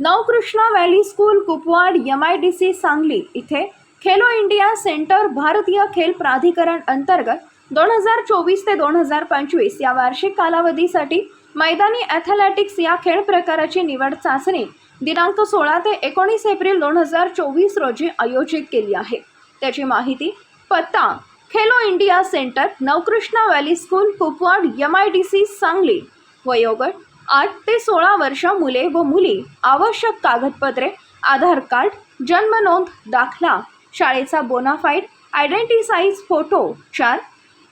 Navkrishna valley school Kupwad M I D C Sangli. इथे Khelo India centre भारतीय खेल प्राधिकरण अंतर्गत दोन हजार चोवीस ते दोन हजार पंचवीस या वार्षिक कालावधीसाठी मैदानी ॲथलेटिक्स या खेळ प्रकाराची निवड चाचणी दिनांक सोळा ते एकोणीस एप्रिल दोन हजार चोवीस रोजी आयोजित केली आहे. त्याची माहिती पत्ता Khelo India centre Navkrishna valley school Kupwad M I D C Sangli. वयोगट आठ ते सोळा वर्ष मुले व मुली आवश्यक कागदपत्रे आधार कार्ड जन्म नोंद दाखला शाळेचा बोनाफाईड आयडेंटी साईज फोटो चार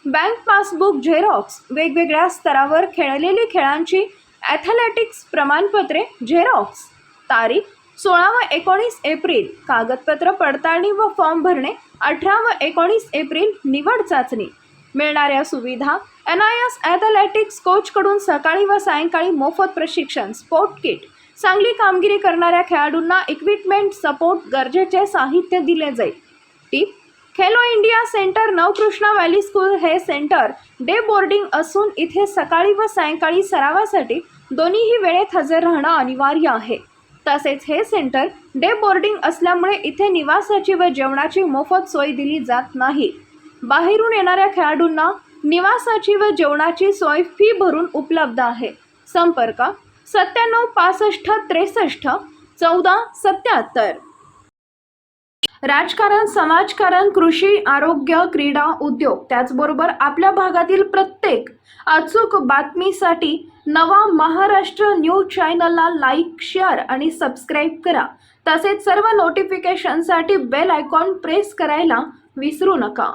बँक पासबुक झेरॉक्स वेगवेगळ्या स्तरावर खेळलेली खेळांची ॲथलेटिक्स प्रमाणपत्रे झेरॉक्स तारीख सोळा व एकोणीस एप्रिल कागदपत्र पडताळणी व फॉर्म भरणे अठरा व एकोणीस एप्रिल निवड चाचणी. मिळणाऱ्या सुविधा एन आय एस ॲथलेटिक्स कोचकडून सकाळी व सायंकाळी मोफत प्रशिक्षण स्पोर्ट किट चांगली कामगिरी करणाऱ्या खेळाडूंना इक्विपमेंट सपोर्ट गरजेचे साहित्य दिले जाईल. टीप Khelo India centre Navkrishna valley school हे सेंटर डे बोर्डिंग असून इथे सकाळी व सायंकाळी सरावासाठी दोन्हीही वेळेत हजर राहणं अनिवार्य आहे. तसेच हे सेंटर डे बोर्डिंग असल्यामुळे इथे निवासाची व जेवणाची मोफत सोय दिली जात नाही. बाहेरून येणाऱ्या खेळाडूंना निवासाची व जेवणाची सोय फी भरून उपलब्ध आहे. संपर्क सत्त्याण्णव पासष्ट त्रेसष्ट चौदा सत्याहत्तर. राजकारण समाजकारण कृषी आरोग्य क्रीडा उद्योग त्याचबरोबर आपल्या भागातील प्रत्येक अचूक बातमीसाठी नवा महाराष्ट्र न्यूज चॅनलला लाईक शेअर आणि सबस्क्राईब करा. तसेच सर्व नोटिफिकेशनसाठी बेल आयकॉन प्रेस करायला विसरू नका.